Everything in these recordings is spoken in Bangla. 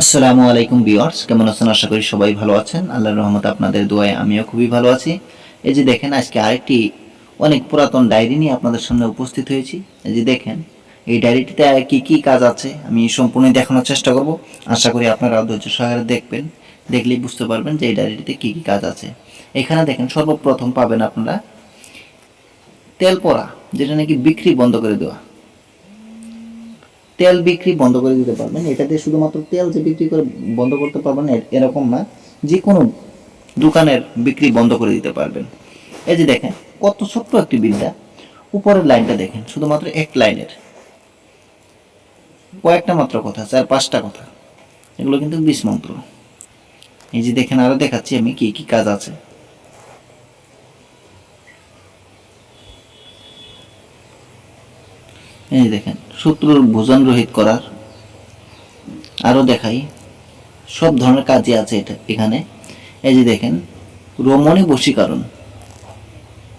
আসসালামু আলাইকুম বিয়ার্স কেমন আছেন? আশা করি সবাই ভালো আছেন। আল্লাহর রহমত আপনাদের দোয়ায় আমিও খুবই ভালো আছি। এই যে দেখেন, আজকে আরেকটি অনেক পুরাতন ডায়েরি নিয়ে আপনাদের সামনে উপস্থিত হয়েছি। এই যে দেখেন, এই ডায়েরিটিতে কি কি কাজ আছে, আমি সম্পূর্ণ দেখানোর চেষ্টা করব। আশা করি আপনারা ধৈর্য সহকারে দেখবেন, দেখলেই বুঝতে পারবেন যে এই ডায়েরিটিতে কি কি কাজ আছে। এখানে দেখেন, সর্বপ্রথম পাবেন আপনারা তেল পড়া যেটা নাকি বিক্রি বন্ধ করে দেওয়া। তেল বিক্রি বন্ধ করে দিতে পারবেন। এটা দিয়ে শুধুমাত্র তেল যে বিক্রি করে বন্ধ করতে পারবেন এরকম না। যে কোনো দোকানের বিক্রি বন্ধ করে দিতে পারবেন। এই যে দেখেন, কত ছোট্ট একটি বিদ্যা উপরের লাইনটা দেখেন, শুধুমাত্র এক লাইনের। কয়েকটা মাত্র কথা চার পাঁচটা কথা। এগুলো কিন্তু বিষ মন্ত্র। এই যে দেখেন, আরও দেখাচ্ছি আমি কি কি কাজ আছে। এই দেখেন, শত্রুর ভোজন রহিত করার আরও দেখাই। সব ধরনের কাজই আছে এটা এখানে। এই যে দেখেন, রমণী বশীকরণ।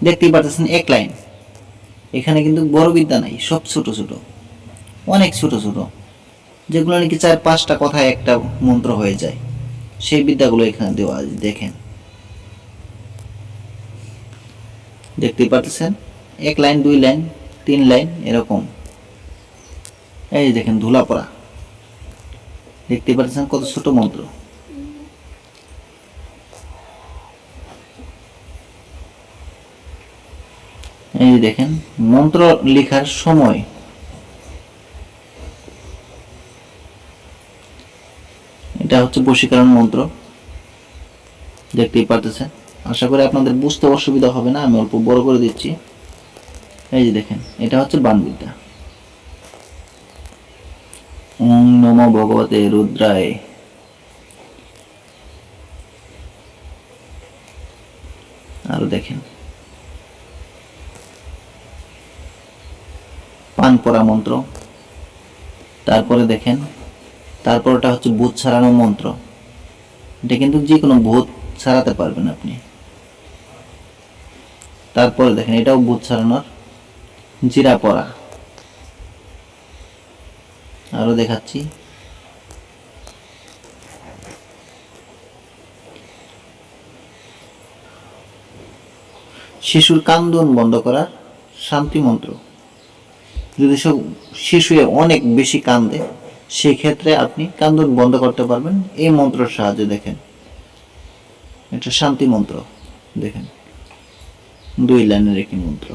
দেখতেই পাচ্ছেন এক লাইন। এখানে কিন্তু বড় বিদ্যা নাই, সব ছোট ছোট। অনেক ছোট ছোট। যেগুলো নাকি চার পাঁচটা কথা একটা মন্ত্র হয়ে যায়। সেই বিদ্যাগুলো এখানে দেওয়া আছে, দেখেন। দেখতেই পাচ্ছেন এক লাইন, দুই লাইন, তিন লাইন, এরকম। এই দেখেন ধুলা পড়া। দেখতে পাচ্ছেন কত ছোট মন্ত্র। এই দেখেন, মন্ত্র লেখার সময়। এটা হচ্ছে বশীকরণ মন্ত্র। দেখতেই পারতেছেন। আশা করি আপনাদের বুঝতে অসুবিধা হবে না, আমি অল্প বড় করে দিচ্ছি। এই যে দেখেন, এটা হচ্ছে বানবিদ্যা। ওম নমো ভগবতে রুদ্রায়। আরও দেখেন। পান পরা মন্ত্র। তারপরে দেখেন, তারপরটা হচ্ছে ভূত ছাড়ানো মন্ত্র। এটা কিন্তু যে কোনো ভূত ছাড়াতে পারবেন আপনি। তারপরে দেখেন, এটাও ভূত ছাড়ানোর জিরা পরা। আরও দেখাচ্ছি। শিশুর কান্দন বন্ধ করার শান্তি মন্ত্র। যদি সব শিশু অনেক বেশি কান্দে সেই ক্ষেত্রে আপনি কান্দন বন্ধ করতে পারবেন। এই মন্ত্রের সাহায্যে দেখেন। এটা শান্তি মন্ত্র। দেখেন। দুই লাইনের একটি মন্ত্র।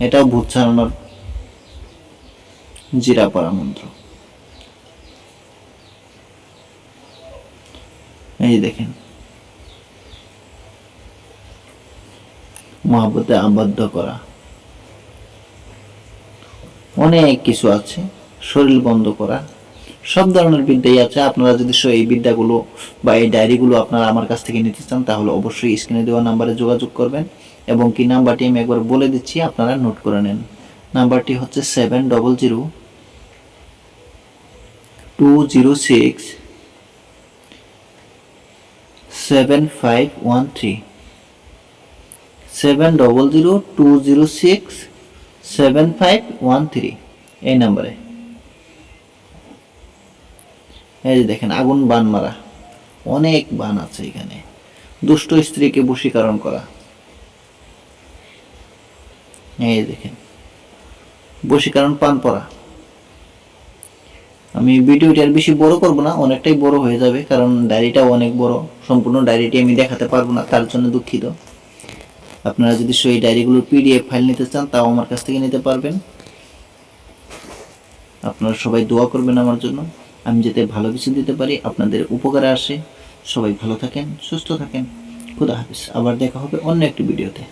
এটাও ভূত ছাড়ানোর জিরা পড়া মন্ত্র। এই দেখেন। মহাব্বতে আবদ্ধ করা। অনেক কিছু আছে, শরীর বন্ধ করা। সব ধরনের বিদ্যাই আছে। আপনারা যদি এই বিদ্যাগুলো বা এই ডায়েরিগুলো আপনারা আমার কাছ থেকে নিতে চান, তাহলে অবশ্যই স্ক্রিনে দেওয়া নাম্বারে যোগাযোগ করবেন এবং কি নাম্বারটি আমি একবার বলে দিচ্ছি, আপনারা নোট করে নেন। নাম্বারটি হচ্ছে সেভেন ডবল জিরো এই নাম্বারে। এই যে দেখেন, আগুন বান মারা। অনেক বান আছে এখানে। দুষ্ট স্ত্রীকে বশীকরণ করা। এই দেখেন, বশীকরণ পান পরা। আমি ভিডিওটি আর বেশি বড় করব না, অনেকটাই বড় হয়ে যাবে, কারণ ডায়েরিটাও অনেক বড়। সম্পূর্ণ ডায়েরিটি আমি দেখাতে পারব না, তার জন্য দুঃখিত। আপনারা যদি সেই ডায়েরিগুলোর পিডিএফ ফাইল নিতে চান, তাও আমার কাছ থেকে নিতে পারবেন। আপনারা সবাই দোয়া করবেন আমার জন্য। আমি যাতে ভালো কিছু দিতে পারি, আপনাদের উপকারে আসে। সবাই ভালো থাকেন, সুস্থ থাকেন। খুদা হাফিজ। আবার দেখা হবে অন্য একটি ভিডিওতে